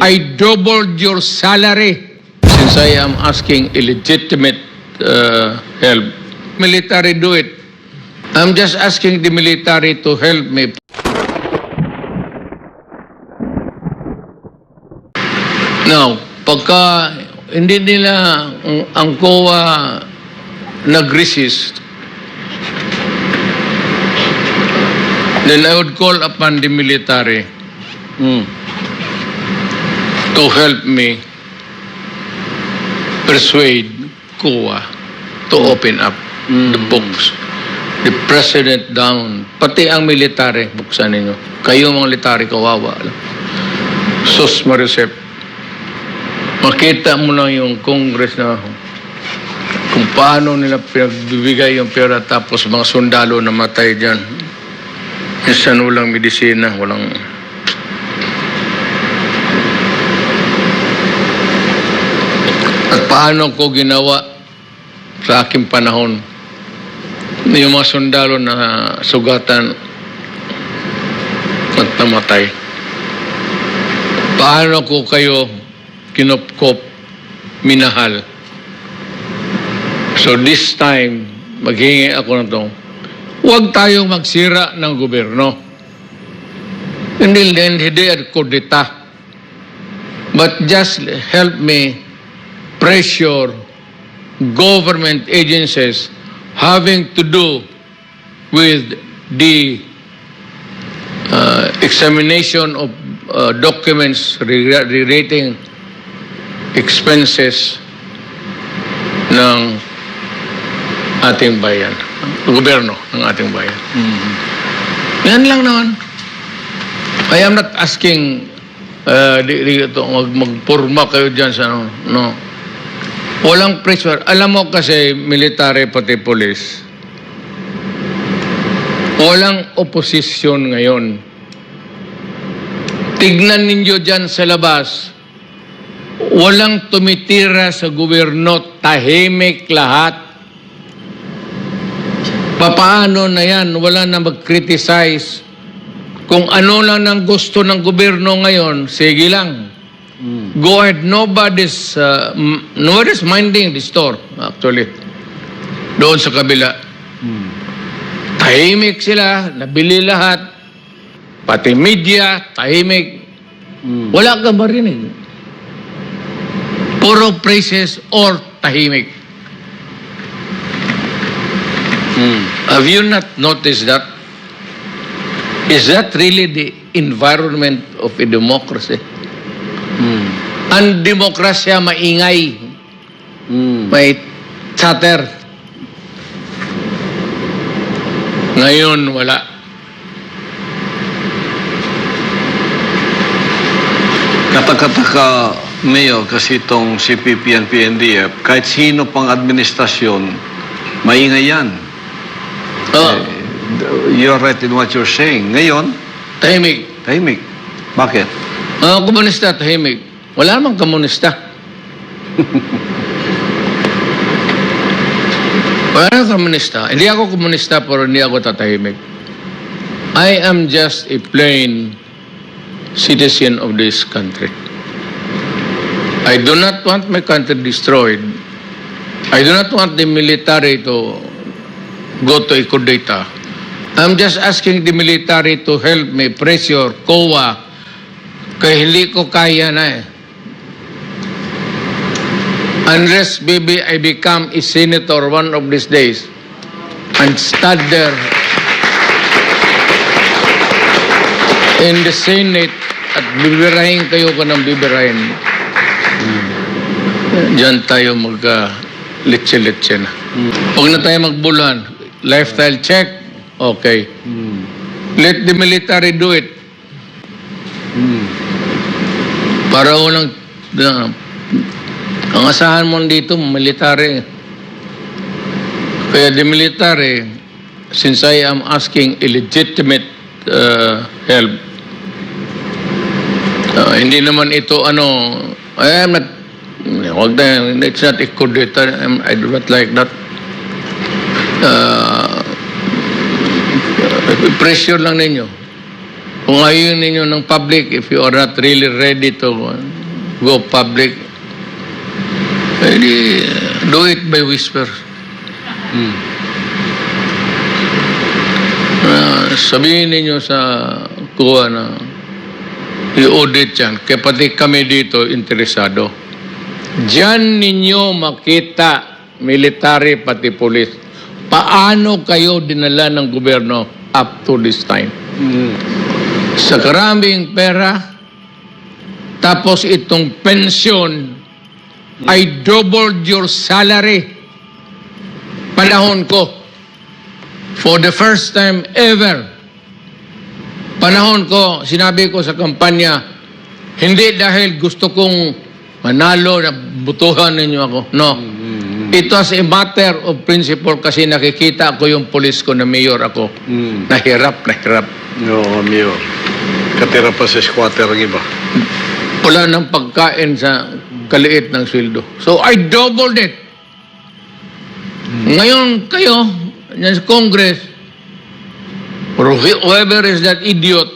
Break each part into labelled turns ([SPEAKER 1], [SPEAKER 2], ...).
[SPEAKER 1] I doubled your salary since I am asking illegitimate uh, help. Military do it. I'm just asking the military to help me. Now, pagka hindi nila ang, COA nag-resist, then I would call upon the military
[SPEAKER 2] Mm.
[SPEAKER 1] To help me persuade COA to open up the books. The president down, pati ang military, buksan ninyo. Kayo mga military, kawawa. lang. Sus Marisep, makita mo na yung Congress na kung paano nila pinagbibigay yung pera tapos mga sundalo na matay dyan. Minsan walang medisina, walang... At paano ko ginawa sa aking panahon yung mga sundalo na sugatan at namatay. Paano ko kayo kinopkop, minahal. So this time, maghingi ako na to. Huwag tayong magsira ng gobyerno. Hindi, hindi at kudita. But just help me pressure government agencies having to do with the uh, examination of uh, documents re- relating expenses ng ating bayan, gobyerno ng ating bayan. Yan lang naman. I am not asking uh, di, di, ito, mag, magpurma kayo dyan sa ano, no. Walang pressure. Alam mo kasi, military pati police, walang oposisyon ngayon. Tignan ninyo dyan sa labas, walang tumitira sa gobyerno, tahimik lahat. Papaano na yan? Wala na mag-criticize. Kung ano lang ang gusto ng gobyerno ngayon, sige lang. Go ahead. Nobody's, uh, nobody's minding the store, actually. Doon sa kabila. Tahimik sila, nabili lahat. Pati media, tahimik. Wala ka marinig. Puro praises or tahimik. Have you not noticed that? Is that really the environment of a democracy? Ang demokrasya maingay, may chatter. Ngayon, wala.
[SPEAKER 2] Katakataka, Mayor, kasi itong CPP and PNDF, kahit sino pang administrasyon, maingay yan.
[SPEAKER 1] Oh,
[SPEAKER 2] Eh, You're right in what you're saying. Ngayon,
[SPEAKER 1] tahimik.
[SPEAKER 2] tahimik. Bakit?
[SPEAKER 1] Mga komunista, tahimik. Wala namang komunista. Wala namang komunista. Hindi ako komunista pero hindi ako tatahimik. I am just a plain citizen of this country. I do not want my country destroyed. I do not want the military to go to a coup d'etat. I'm just asking the military to help me pressure COA kaya hindi ko kaya na eh. Unless maybe I become a senator one of these days and stand there in the Senate at bibirahin kayo ko ng bibirahin. Diyan tayo magka litse-litse na. Huwag na tayo magbuluhan. Lifestyle check, okay. Let the military do it. Para walang na, ang asahan mo dito, military. Kaya the military, since I am asking illegitimate uh, help, uh, hindi naman ito ano, I am not, wag na, it's not a I'm- I do not like that. Uh, pressure lang ninyo. Kung ayaw ninyo ng public, if you are not really ready to go public, edi do it by whisper.
[SPEAKER 2] Mm.
[SPEAKER 1] Ah, sabihin ninyo sa kuha na i-audit yan. Kaya pati kami dito interesado. Diyan ninyo makita military pati police. Paano kayo dinala ng gobyerno up to this time?
[SPEAKER 2] Mm.
[SPEAKER 1] Sa karaming pera, tapos itong pensyon ay doubled your salary. Panahon ko. For the first time ever. Panahon ko, sinabi ko sa kampanya, hindi dahil gusto kong manalo na butuhan ninyo ako. No. It was a matter of principle kasi nakikita ko yung polis ko na mayor ako.
[SPEAKER 2] Mm.
[SPEAKER 1] Nahirap, nahirap.
[SPEAKER 2] No, Mayor. Katira pa sa squatter ang iba.
[SPEAKER 1] wala ng pagkain sa kaliit ng sweldo. So I doubled it. Ngayon kayo, yan sa Congress, or wh- whoever is that idiot,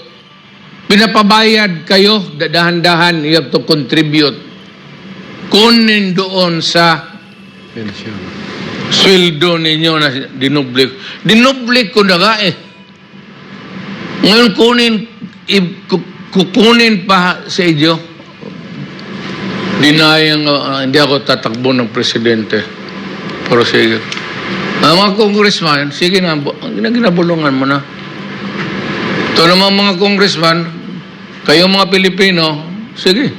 [SPEAKER 1] pinapabayad kayo, dahan-dahan, you have to contribute. Kunin doon sa
[SPEAKER 2] Pensyon.
[SPEAKER 1] sweldo ninyo na dinublik. Dinublik ko na nga eh. Ngayon kunin, i- ku- kukunin pa sa inyo. Dinayang uh, hindi ako tatakbo ng presidente. Pero sige. Ang mga congressman, sige na, ginabulungan mo na. Ito naman mga congressman, kayo mga Pilipino, sige.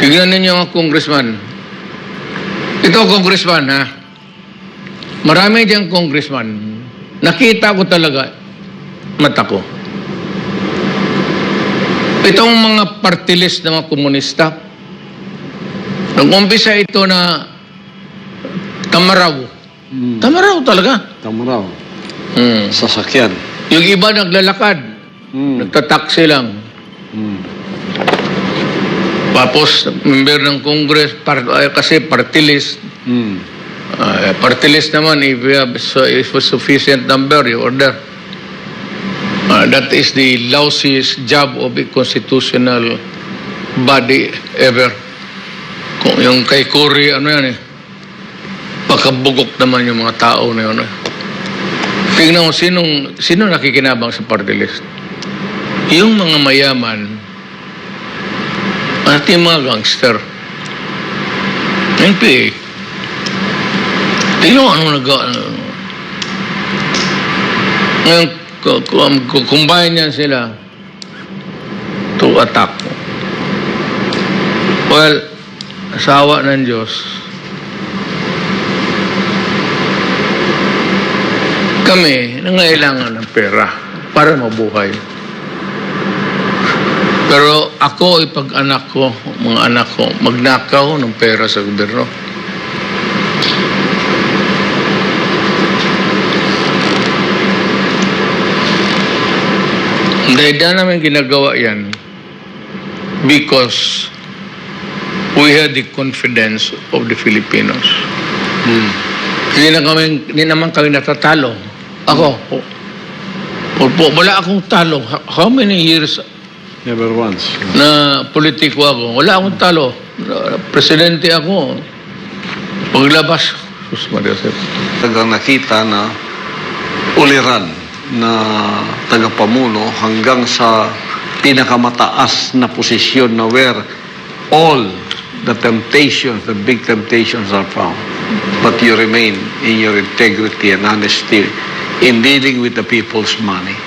[SPEAKER 1] Tignan ninyo mga congressman. Ito, congressman, ha? Marami diyang congressman. Nakita ko talaga, mata ko. Itong mga party list ng mga komunista, nung umpisa ito na tamaraw.
[SPEAKER 2] Mm.
[SPEAKER 1] Tamaraw talaga.
[SPEAKER 2] Tamaraw.
[SPEAKER 1] Hmm.
[SPEAKER 2] Sasakyan.
[SPEAKER 1] Yung iba naglalakad,
[SPEAKER 2] Mm.
[SPEAKER 1] nagtataksi lang.
[SPEAKER 2] Mm.
[SPEAKER 1] Tapos, member ng Congress, par, ay, kasi party list,
[SPEAKER 2] Mm.
[SPEAKER 1] Uh, party list naman, if you have so, if a sufficient number, you order. Uh, that is the lousiest job of a constitutional body ever. Kung yung kay Cory, ano yan eh, pagkabugok naman yung mga tao na yun. Eh. Tingnan mo, sinong, sino nakikinabang sa party list? Yung mga mayaman, at yung mga gangster. NPA. Tingnan mo ano nag... Ano. Ngayon, um, ku- combine yan sila to attack. Well, asawa ng Diyos, kami nangailangan ng pera para mabuhay. Pero ako, ipag anak ko, mga anak ko, magnakaw ng pera sa gobyerno. Dahil na namin ginagawa yan because we had the confidence of the Filipinos.
[SPEAKER 2] Mm.
[SPEAKER 1] Hindi, na kami, hindi naman kami natatalo. Ako, po, po, po, wala akong talo. How- many years
[SPEAKER 2] Never once.
[SPEAKER 1] na politiko ako? Wala akong talo. Presidente ako. Paglabas, sus Maria Jose.
[SPEAKER 2] Tagang nakita na uliran na tagapamuno hanggang sa pinakamataas na posisyon na where all the temptations, the big temptations are found. But you remain in your integrity and honesty in dealing with the people's money.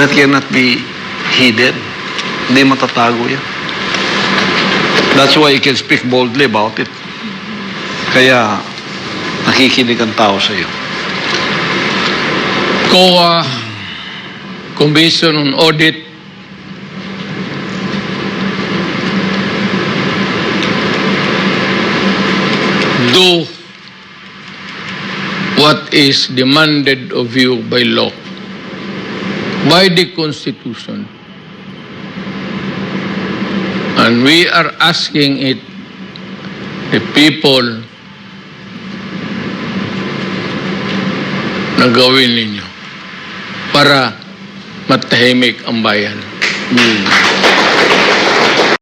[SPEAKER 2] That cannot be hidden. Hindi matatago yan. That's why you can speak boldly about it. Kaya nakikinig ang tao sa iyo.
[SPEAKER 1] COA Commission on Audit do what is demanded of you by law, by the Constitution. And we are asking it, the people, na gawin ninyo para matahimik ang bayan.
[SPEAKER 2] Hmm.